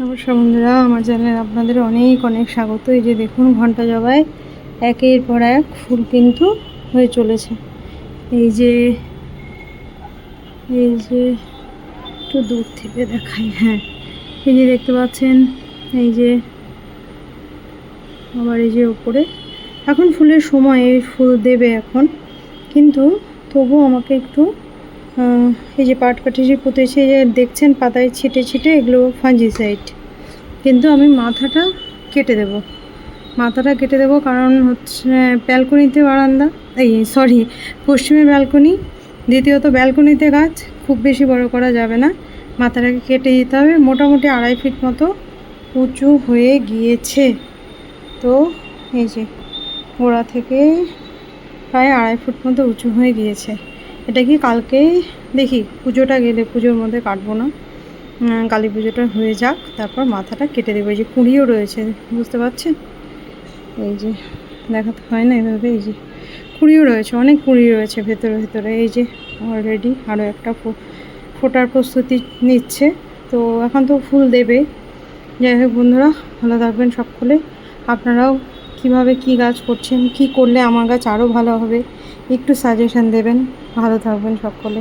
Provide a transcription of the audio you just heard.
নমস্কার বন্ধুরা, আমার চ্যানেলে আপনাদের অনেক অনেক স্বাগত। এই যে দেখুন, ঘণ্টা জবায় একের পর এক ফুল কিন্তু হয়ে চলেছে। এই যে এই যে, একটু দূর থেকে দেখাই হ্যাঁ। এই যে দেখতে পাচ্ছেন, এই যে, আবার এই যে ওপরে। এখন ফুলের সময় ফুল দেবে এখন। কিন্তু তবু আমাকে একটু এই যে পাট যে পুঁতেছে যে দেখছেন, পাতায় ছিটে ছিটে এগুলো ফাঞ্জিসাইড কিন্তু আমি মাথাটা কেটে দেব। মাথাটা কেটে দেব কারণ হচ্ছে ব্যালকনিতে বারান্দা, এই সরি পশ্চিমে ব্যালকনি দ্বিতীয়ত ব্যালকনিতে গাছ, খুব বেশি বড় করা যাবে না। মাথাটাকে কেটে দিতে হবে। মোটামুটি আড়াই ফিট মতো উঁচু হয়ে গিয়েছে। তো এই যে গোড়া থেকে প্রায় আড়াই ফুট মতো উঁচু হয়ে গিয়েছে। এটা কি কালকে? দেখি, পুজোটা গেলে পুজোর মধ্যে কাটবো না। কালী পুজোটা হয়ে যাক, তারপর মাথাটা কেটে দেবো। এই যে কুঁড়িও রয়েছে, বুঝতে পারছেন? এই যে দেখাতে হয় না এভাবে, এই যে কুঁড়িও রয়েছে, অনেক কুঁড়ি রয়েছে ভেতরে ভেতরে। এই যে অলরেডি আরও একটা ফোটার প্রস্তুতি নিচ্ছে। তো এখন তো ফুল দেবে। যাই হোক বন্ধুরা, ভালো থাকবেন সকলে। আপনারাও কীভাবে কি গাছ করছেন, কি করলে আমার গাছ আরও ভালো হবে, একটু সাজেশন দেবেন। ভালো থাকবেন সকলে।